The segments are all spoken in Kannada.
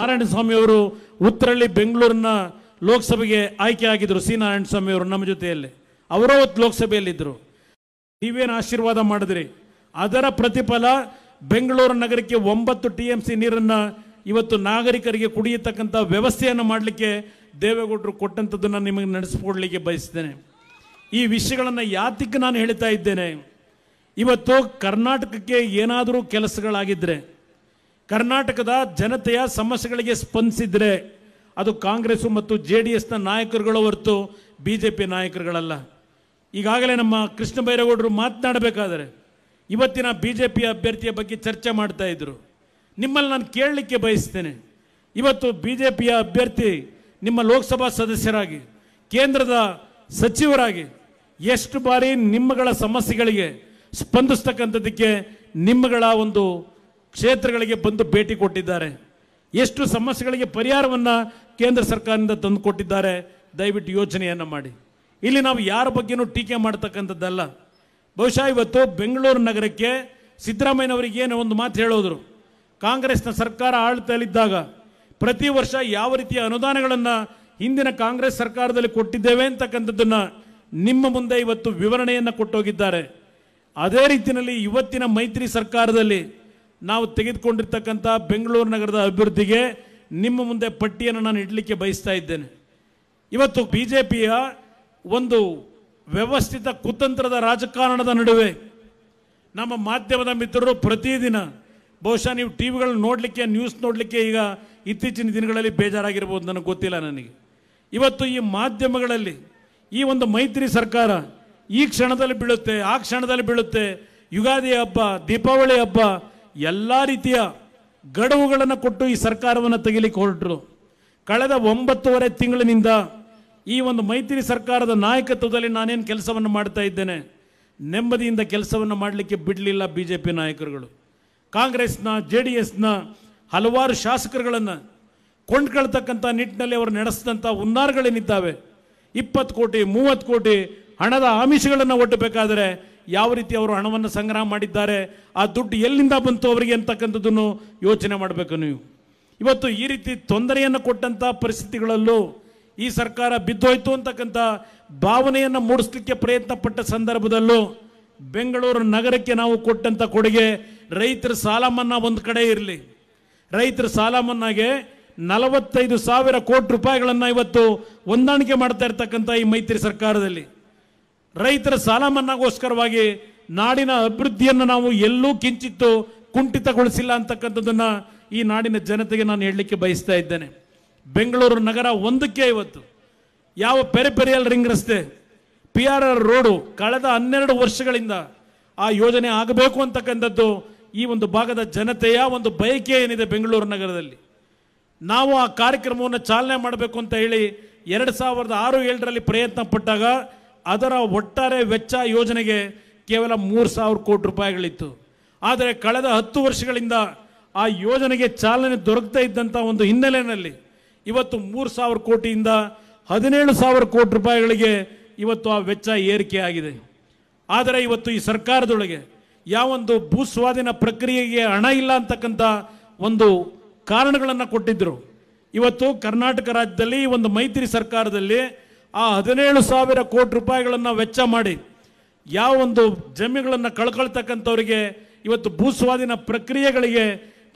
ನಾರಾಯಣಸ್ವಾಮಿ ಅವರು ಉತ್ತರಳ್ಳಿ ಬೆಂಗಳೂರಿನ ಲೋಕಸಭೆಗೆ ಆಯ್ಕೆ ಆಗಿದ್ದರು ಸಿ ನಾರಾಯಣಸ್ವಾಮಿ ಅವರು ನಮ್ಮ ಜೊತೆಯಲ್ಲಿ. ಅವರು ಅವತ್ತು ಲೋಕಸಭೆಯಲ್ಲಿದ್ದರು. ನೀವೇನು ಆಶೀರ್ವಾದ ಮಾಡಿದ್ರಿ? ಅದರ ಪ್ರತಿಫಲ ಬೆಂಗಳೂರು ನಗರಕ್ಕೆ ಒಂಬತ್ತು ಟಿ ಎಂ ಸಿ ನೀರನ್ನು ಇವತ್ತು ನಾಗರಿಕರಿಗೆ ಕುಡಿಯತಕ್ಕಂಥ ವ್ಯವಸ್ಥೆಯನ್ನು ಮಾಡಲಿಕ್ಕೆ ದೇವೇಗೌಡರು ಕೊಟ್ಟಂಥದ್ದನ್ನು ನಿಮಗೆ ನಡೆಸಿಕೊಡ್ಲಿಕ್ಕೆ ಬಯಸ್ತೇನೆ. ಈ ವಿಷಯಗಳನ್ನು ಯಾತಕ್ಕೆ ನಾನು ಹೇಳ್ತಾ ಇದ್ದೇನೆ? ಇವತ್ತು ಕರ್ನಾಟಕಕ್ಕೆ ಏನಾದರೂ ಕೆಲಸಗಳಾಗಿದ್ದರೆ ಕರ್ನಾಟಕದ ಜನತೆಯ ಸಮಸ್ಯೆಗಳಿಗೆ ಸ್ಪಂದಿಸಿದ್ರೆ ಅದು ಕಾಂಗ್ರೆಸ್ಸು ಮತ್ತು ಜೆ ಡಿ ಎಸ್ನ ನಾಯಕರುಗಳ ಹೊರತು ಬಿ ಜೆ ಪಿ ನಾಯಕರುಗಳಲ್ಲ. ಈಗಾಗಲೇ ನಮ್ಮ ಕೃಷ್ಣ ಬೈರೇಗೌಡರು ಮಾತನಾಡಬೇಕಾದರೆ ಇವತ್ತಿನ ಬಿ ಜೆ ಪಿ ಅಭ್ಯರ್ಥಿಯ ಬಗ್ಗೆ ಚರ್ಚೆ ಮಾಡ್ತಾ ಇದ್ರು. ನಿಮ್ಮಲ್ಲಿ ನಾನು ಕೇಳಲಿಕ್ಕೆ ಬಯಸ್ತೇನೆ. ಇವತ್ತು ಬಿ ಜೆ ಪಿಯ ಅಭ್ಯರ್ಥಿ ನಿಮ್ಮ ಲೋಕಸಭಾ ಸದಸ್ಯರಾಗಿ, ಕೇಂದ್ರದ ಸಚಿವರಾಗಿ ಎಷ್ಟು ಬಾರಿ ನಿಮ್ಮಗಳ ಸಮಸ್ಯೆಗಳಿಗೆ ಸ್ಪಂದಿಸ್ತಕ್ಕಂಥದ್ದಕ್ಕೆ ನಿಮ್ಮಗಳ ಒಂದು ಕ್ಷೇತ್ರಗಳಿಗೆ ಬಂದು ಭೇಟಿ ಕೊಟ್ಟಿದ್ದಾರೆ. ಎಷ್ಟು ಸಮಸ್ಯೆಗಳಿಗೆ ಪರಿಹಾರವನ್ನು ಕೇಂದ್ರ ಸರ್ಕಾರದಿಂದ ತಂದು ಕೊಟ್ಟಿದ್ದಾರೆ, ದಯವಿಟ್ಟು ಯೋಚನೆಯನ್ನು ಮಾಡಿ. ಇಲ್ಲಿ ನಾವು ಯಾರ ಬಗ್ಗೆನೂ ಟೀಕೆ ಮಾಡ್ತಕ್ಕಂಥದ್ದಲ್ಲ. ಬಹುಶಃ ಇವತ್ತು ಬೆಂಗಳೂರು ನಗರಕ್ಕೆ ಸಿದ್ದರಾಮಯ್ಯನವರಿಗೆ ಏನು ಒಂದು ಮಾತು ಹೇಳೋದ್ರು. ಕಾಂಗ್ರೆಸ್ನ ಸರ್ಕಾರ ಆಳ್ತಲಿದ್ದಾಗ ಪ್ರತಿ ವರ್ಷ ಯಾವ ರೀತಿಯ ಅನುದಾನಗಳನ್ನು ಹಿಂದಿನ ಕಾಂಗ್ರೆಸ್ ಸರ್ಕಾರದಲ್ಲಿ ಕೊಟ್ಟಿದ್ದೇವೆ ಅಂತಕ್ಕಂಥದ್ದನ್ನು ನಿಮ್ಮ ಮುಂದೆ ಇವತ್ತು ವಿವರಣೆಯನ್ನು ಕೊಟ್ಟೋಗಿದ್ದಾರೆ. ಅದೇ ರೀತಿಯಲ್ಲಿ ಇವತ್ತಿನ ಮೈತ್ರಿ ಸರ್ಕಾರದಲ್ಲಿ ನಾವು ತೆಗೆದುಕೊಂಡಿರ್ತಕ್ಕಂಥ ಬೆಂಗಳೂರು ನಗರದ ಅಭಿವೃದ್ಧಿಗೆ ನಿಮ್ಮ ಮುಂದೆ ಪಟ್ಟಿಯನ್ನು ನಾನು ಇಡಲಿಕ್ಕೆ ಬಯಸ್ತಾ ಇದ್ದೇನೆ. ಇವತ್ತು ಬಿ ಜೆ ಪಿಯ ಒಂದು ವ್ಯವಸ್ಥಿತ ಕುತಂತ್ರದ ರಾಜಕಾರಣದ ನಡುವೆ ನಮ್ಮ ಮಾಧ್ಯಮದ ಮಿತ್ರರು ಪ್ರತಿದಿನ ಬಹುಶಃ ನೀವು ಟಿ ವಿಗಳನ್ನ ನೋಡಲಿಕ್ಕೆ, ನ್ಯೂಸ್ ನೋಡಲಿಕ್ಕೆ ಈಗ ಇತ್ತೀಚಿನ ದಿನಗಳಲ್ಲಿ ಬೇಜಾರಾಗಿರ್ಬೋದು ನನಗೆ ಗೊತ್ತಿಲ್ಲ ನನಗೆ. ಇವತ್ತು ಈ ಮಾಧ್ಯಮಗಳಲ್ಲಿ ಈ ಒಂದು ಮೈತ್ರಿ ಸರ್ಕಾರ ಈ ಕ್ಷಣದಲ್ಲಿ ಬೀಳುತ್ತೆ, ಆ ಕ್ಷಣದಲ್ಲಿ ಬೀಳುತ್ತೆ. ಯುಗಾದಿ ಹಬ್ಬ, ದೀಪಾವಳಿ ಹಬ್ಬ ಎಲ್ಲ ರೀತಿಯ ಗಡುವುಗಳನ್ನು ಕೊಟ್ಟು ಈ ಸರ್ಕಾರವನ್ನು ತೆಗಿಲಿಕ್ಕೆ ಹೊರಟರು. ಕಳೆದ ಒಂಬತ್ತುವರೆ ತಿಂಗಳಿನಿಂದ ಈ ಒಂದು ಮೈತ್ರಿ ಸರ್ಕಾರದ ನಾಯಕತ್ವದಲ್ಲಿ ನಾನೇನು ಕೆಲಸವನ್ನು ಮಾಡ್ತಾ ಇದ್ದೇನೆ, ನೆಮ್ಮದಿಯಿಂದ ಕೆಲಸವನ್ನು ಮಾಡಲಿಕ್ಕೆ ಬಿಡಲಿಲ್ಲ ಬಿ ಜೆ ಪಿ ನಾಯಕರುಗಳು. ಕಾಂಗ್ರೆಸ್ನ ಜೆ ಡಿ ಎಸ್ನ ಹಲವಾರು ಶಾಸಕರುಗಳನ್ನು ಕೊಂಡ್ಕೊಳ್ತಕ್ಕಂಥ ನಿಟ್ಟಿನಲ್ಲಿ ಅವರು ನಡೆಸಿದಂಥ ಹುನ್ನಾರಗಳೇನಿದ್ದಾವೆ, ಇಪ್ಪತ್ತು ಕೋಟಿ, ಮೂವತ್ತು ಕೋಟಿ ಹಣದ ಆಮಿಷಗಳನ್ನು ಒಡ್ಡಬೇಕಾದರೆ ಯಾವ ರೀತಿ ಅವರು ಹಣವನ್ನು ಸಂಗ್ರಹ ಮಾಡಿದ್ದಾರೆ, ಆ ದುಡ್ಡು ಎಲ್ಲಿಂದ ಬಂತು ಅವರಿಗೆ ಅಂತಕ್ಕಂಥದ್ದನ್ನು ಯೋಚನೆ ಮಾಡಬೇಕು ನೀವು. ಇವತ್ತು ಈ ರೀತಿ ತೊಂದರೆಯನ್ನು ಕೊಟ್ಟಂಥ ಪರಿಸ್ಥಿತಿಗಳಲ್ಲೂ ಈ ಸರ್ಕಾರ ಬಿದ್ದೋಯ್ತು ಅಂತಕ್ಕಂಥ ಭಾವನೆಯನ್ನು ಮೂಡಿಸ್ಲಿಕ್ಕೆ ಪ್ರಯತ್ನ ಪಟ್ಟ ಸಂದರ್ಭದಲ್ಲೂ ಬೆಂಗಳೂರು ನಗರಕ್ಕೆ ನಾವು ಕೊಟ್ಟಂಥ ಕೊಡುಗೆ ರೈತರ ಸಾಲ ಮನ್ನಾ ಒಂದು ಕಡೆ ಇರಲಿ. ರೈತರ ಸಾಲ ಮನ್ನಾಗೆ ನಲವತ್ತೈದು ಸಾವಿರ ಕೋಟಿ ರೂಪಾಯಿಗಳನ್ನು ಇವತ್ತು ಹೊಂದಾಣಿಕೆ ಮಾಡ್ತಾ ಇರ್ತಕ್ಕಂಥ ಈ ಮೈತ್ರಿ ಸರ್ಕಾರದಲ್ಲಿ. ರೈತರ ಸಾಲ ಮನ್ನಾಗೋಸ್ಕರವಾಗಿ ನಾಡಿನ ಅಭಿವೃದ್ಧಿಯನ್ನು ನಾವು ಎಲ್ಲೂ ಕಿಂಚಿತ್ತು ಕುಂಠಿತಗೊಳಿಸಿಲ್ಲ ಅಂತಕ್ಕಂಥದ್ದನ್ನು ಈ ನಾಡಿನ ಜನತೆಗೆ ನಾನು ಹೇಳಲಿಕ್ಕೆ ಬಯಸ್ತಾ ಇದ್ದೇನೆ. ಬೆಂಗಳೂರು ನಗರ ಒಂದಕ್ಕೆ ಇವತ್ತು ಯಾವ ಪೆರಿಪೆರಿಯಲ್ ರಿಂಗ್ ರಸ್ತೆ ಪಿ ಆರ್ ಆರ್ ರೋಡು ಕಳೆದ ಹನ್ನೆರಡು ವರ್ಷಗಳಿಂದ ಆ ಯೋಜನೆ ಆಗಬೇಕು ಅಂತಕ್ಕಂಥದ್ದು ಈ ಒಂದು ಭಾಗದ ಜನತೆಯ ಒಂದು ಬಯಕೆ ಏನಿದೆ ಬೆಂಗಳೂರು ನಗರದಲ್ಲಿ. ನಾವು ಆ ಕಾರ್ಯಕ್ರಮವನ್ನು ಚಾಲನೆ ಮಾಡಬೇಕು ಅಂತ ಹೇಳಿ ಎರಡು ಸಾವಿರದ ಆರು ಏಳರಲ್ಲಿ ಪ್ರಯತ್ನ ಪಟ್ಟಾಗ ಅದರ ಒಟ್ಟಾರೆ ವೆಚ್ಚ ಯೋಜನೆಗೆ ಕೇವಲ ಮೂರು ಸಾವಿರ ಕೋಟಿ ರೂಪಾಯಿಗಳಿತ್ತು. ಆದರೆ ಕಳೆದ ಹತ್ತು ವರ್ಷಗಳಿಂದ ಆ ಯೋಜನೆಗೆ ಚಾಲನೆ ದೊರಕ್ತಾ ಇದ್ದಂಥ ಒಂದು ಹಿನ್ನೆಲೆಯಲ್ಲಿ ಇವತ್ತು ಮೂರು ಸಾವಿರ ಕೋಟಿಯಿಂದ ಹದಿನೇಳು ಸಾವಿರ ಕೋಟಿ ರೂಪಾಯಿಗಳಿಗೆ ಇವತ್ತು ಆ ವೆಚ್ಚ ಏರಿಕೆ ಆಗಿದೆ ಆದರೆ ಇವತ್ತು ಈ ಸರ್ಕಾರದೊಳಗೆ ಯಾವೊಂದು ಭೂಸ್ವಾಧೀನ ಪ್ರಕ್ರಿಯೆಗೆ ಹಣ ಇಲ್ಲ ಅಂತಕ್ಕಂಥ ಒಂದು ಕಾರಣಗಳನ್ನು ಕೊಟ್ಟಿದ್ದರು ಇವತ್ತು ಕರ್ನಾಟಕ ರಾಜ್ಯದಲ್ಲಿ ಒಂದು ಮೈತ್ರಿ ಸರ್ಕಾರದಲ್ಲಿ ಆ ಹದಿನೇಳು ಸಾವಿರ ಕೋಟಿ ರೂಪಾಯಿಗಳನ್ನು ವೆಚ್ಚ ಮಾಡಿ ಯಾವ ಒಂದು ಜಮೀನುಗಳನ್ನು ಕಳ್ಕೊಳ್ತಕ್ಕಂಥವರಿಗೆ ಇವತ್ತು ಭೂಸ್ವಾಧೀನ ಪ್ರಕ್ರಿಯೆಗಳಿಗೆ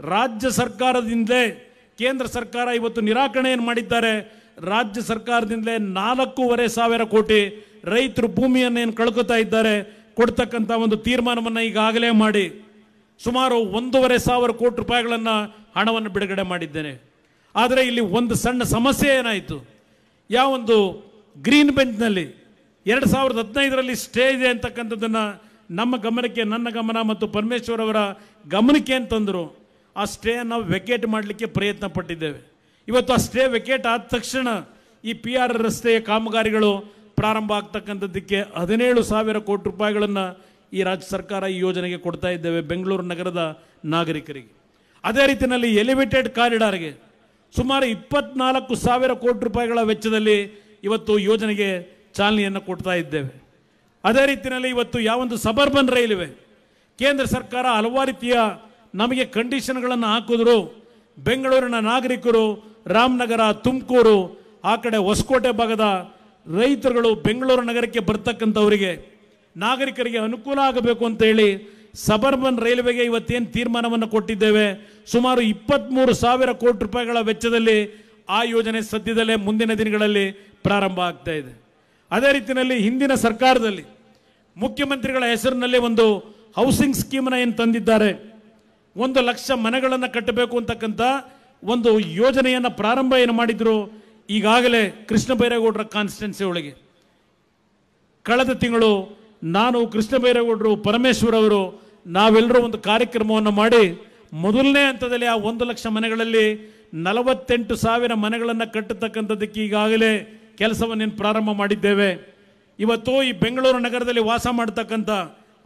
ರಾಜ್ಯ ಸರ್ಕಾರದಿಂದಲೇ, ಕೇಂದ್ರ ಸರ್ಕಾರ ಇವತ್ತು ನಿರಾಕರಣೆಯನ್ನು ಮಾಡಿದ್ದಾರೆ. ರಾಜ್ಯ ಸರ್ಕಾರದಿಂದಲೇ ನಾಲ್ಕೂವರೆ ಸಾವಿರ ಕೋಟಿ ರೈತರು ಭೂಮಿಯನ್ನು ಏನು ಕಳ್ಕೊತಾ ಇದ್ದಾರೆ. ಕೊಡ್ತಕ್ಕಂಥ ಒಂದು ತೀರ್ಮಾನವನ್ನು ಈಗಾಗಲೇ ಮಾಡಿ. ಸುಮಾರು ಒಂದೂವರೆ ಸಾವಿರ ಕೋಟಿ ರೂಪಾಯಿಗಳನ್ನು ಹಣವನ್ನು ಬಿಡುಗಡೆ ಮಾಡಿದ್ದೇನೆ. ಆದರೆ ಇಲ್ಲಿ ಒಂದು ಸಣ್ಣ ಸಮಸ್ಯೆ ಏನಾಯಿತು? ಯಾವೊಂದು ಗ್ರೀನ್ ಬೆಂಚ್ನಲ್ಲಿ ಎರಡು ಸಾವಿರದ ಹದಿನೈದರಲ್ಲಿ ಸ್ಟೇ ಇದೆ ಅಂತಕ್ಕಂಥದ್ದನ್ನು ನಮ್ಮ ಗಮನಕ್ಕೆ, ನನ್ನ ಗಮನ ಮತ್ತು ಪರಮೇಶ್ವರ್ ಅವರ ಗಮನಕ್ಕೆ ಅಂತಂದರು ಆ ಸ್ಟೇಯನ್ನು ವೆಕೇಟ್ ಮಾಡಲಿಕ್ಕೆ ಪ್ರಯತ್ನ ಪಟ್ಟಿದ್ದೇವೆ. ಇವತ್ತು ಆ ಸ್ಟೇ ವೆಕೇಟ್ ಆದ ತಕ್ಷಣ ಈ ಪಿ ಆರ್ ರಸ್ತೆಯ ಕಾಮಗಾರಿಗಳು ಪ್ರಾರಂಭ ಆಗ್ತಕ್ಕಂಥದ್ದಕ್ಕೆ ಹದಿನೇಳು ಸಾವಿರ ಕೋಟಿ ರೂಪಾಯಿಗಳನ್ನು ಈ ರಾಜ್ಯ ಸರ್ಕಾರ ಈ ಯೋಜನೆಗೆ ಕೊಡ್ತಾ ಇದ್ದೇವೆ ಬೆಂಗಳೂರು ನಗರದ ನಾಗರಿಕರಿಗೆ. ಅದೇ ರೀತಿಯಲ್ಲಿ ಎಲಿವೇಟೆಡ್ ಕಾರಿಡಾರ್ಗೆ ಸುಮಾರು ಇಪ್ಪತ್ನಾಲ್ಕು ಸಾವಿರ ಕೋಟಿ ರೂಪಾಯಿಗಳ ವೆಚ್ಚದಲ್ಲಿ ಇವತ್ತು ಯೋಜನೆಗೆ ಚಾಲನೆಯನ್ನು ಕೊಡ್ತಾ ಇದ್ದೇವೆ. ಅದೇ ರೀತಿಯಲ್ಲಿ ಇವತ್ತು ಯಾವೊಂದು ಸಬರ್ಬನ್ ರೈಲ್ವೆ, ಕೇಂದ್ರ ಸರ್ಕಾರ ಹಲವಾರು ರೀತಿಯ ನಮಗೆ ಕಂಡೀಷನ್ಗಳನ್ನು ಹಾಕಿದ್ರು. ಬೆಂಗಳೂರಿನ ನಾಗರಿಕರು, ರಾಮನಗರ, ತುಮಕೂರು, ಆ ಕಡೆ ಹೊಸಕೋಟೆ ಭಾಗದ ರೈತರುಗಳು ಬೆಂಗಳೂರು ನಗರಕ್ಕೆ ಬರ್ತಕ್ಕಂಥವರಿಗೆ ನಾಗರಿಕರಿಗೆ ಅನುಕೂಲ ಆಗಬೇಕು ಅಂತ ಹೇಳಿ ಸಬರ್ಬನ್ ರೈಲ್ವೆಗೆ ಇವತ್ತೇನು ತೀರ್ಮಾನವನ್ನು ಕೊಟ್ಟಿದ್ದೇವೆ. ಸುಮಾರು ಇಪ್ಪತ್ತ್ಮೂರು ಸಾವಿರ ಕೋಟಿ ರೂಪಾಯಿಗಳ ವೆಚ್ಚದಲ್ಲಿ ಆ ಯೋಜನೆ ಸದ್ಯದಲ್ಲೇ ಮುಂದಿನ ದಿನಗಳಲ್ಲಿ ಪ್ರಾರಂಭ ಆಗ್ತಾ ಇದೆ. ಅದೇ ರೀತಿಯಲ್ಲಿ ಹಿಂದಿನ ಸರ್ಕಾರದಲ್ಲಿ ಮುಖ್ಯಮಂತ್ರಿಗಳ ಹೆಸರಿನಲ್ಲಿ ಒಂದು ಹೌಸಿಂಗ್ ಸ್ಕೀಮ್ನ ಏನು ತಂದಿದ್ದಾರೆ? ಒಂದು ಲಕ್ಷ ಮನೆಗಳನ್ನು ಕಟ್ಟಬೇಕು ಅಂತಕ್ಕಂಥ ಒಂದು ಯೋಜನೆಯನ್ನು ಪ್ರಾರಂಭ ಏನು ಮಾಡಿದ್ರು? ಈಗಾಗಲೇ ಕೃಷ್ಣ ಬೈರೇಗೌಡರ ಕಾನ್ಸ್ಟಿಟ್ಯೂನ್ಸಿ ಒಳಗೆ. ಕಳೆದ ತಿಂಗಳು ನಾನು ಕೃಷ್ಣ ಬೈರೇಗೌಡರು ಪರಮೇಶ್ವರ್ ಅವರು ನಾವೆಲ್ಲರೂ ಒಂದು ಕಾರ್ಯಕ್ರಮವನ್ನು ಮಾಡಿ ಮೊದಲನೇ ಹಂತದಲ್ಲಿ ಆ ಒಂದು ಲಕ್ಷ ಮನೆಗಳಲ್ಲಿ ನಲವತ್ತೆಂಟು ಸಾವಿರ ಮನೆಗಳನ್ನು ಕಟ್ಟತಕ್ಕಂಥದ್ದಕ್ಕೆ ಈಗಾಗಲೇ ಕೆಲಸವನ್ನು ಪ್ರಾರಂಭ ಮಾಡಿದ್ದೇವೆ. ಇವತ್ತು ಈ ಬೆಂಗಳೂರು ನಗರದಲ್ಲಿ ವಾಸ ಮಾಡ್ತಕ್ಕಂಥ